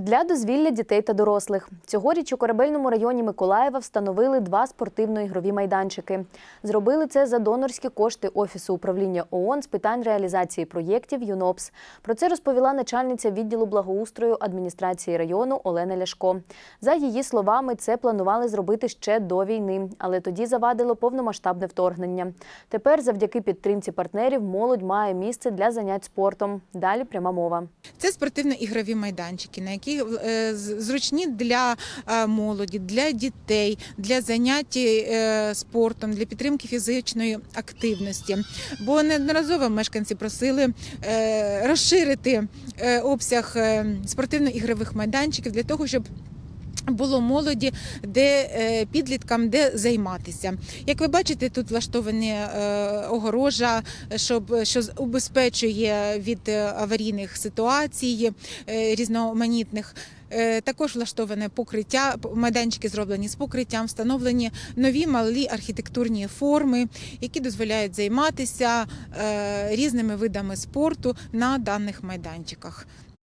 Для дозвілля дітей та дорослих цьогоріч у корабельному районі Миколаєва встановили два спортивно-ігрові майданчики. Зробили це за донорські кошти Офісу управління ООН з питань реалізації проєктів ЮНОПС. Про це розповіла начальниця відділу благоустрою адміністрації району Олена Ляшко. За її словами, це планували зробити ще до війни, але тоді завадило повномасштабне вторгнення. Тепер, завдяки підтримці партнерів, молодь має місце для занять спортом. Далі пряма мова. Це спортивно-ігрові майданчики, на які е, з- зручні для е, молоді, для дітей, для занять е, спортом, для підтримки фізичної активності. Бо неодноразово мешканці просили е, розширити е, обсяг е, спортивно-ігрових майданчиків для того, щоб було молоді, де е, підліткам де займатися. Як ви бачите, тут влаштовані е, огорожа, щоб що убезпечує від е, аварійних ситуацій різноманітних. Також влаштоване покриття, майданчики зроблені з покриттям, встановлені нові малі архітектурні форми, які дозволяють займатися різними видами спорту на даних майданчиках.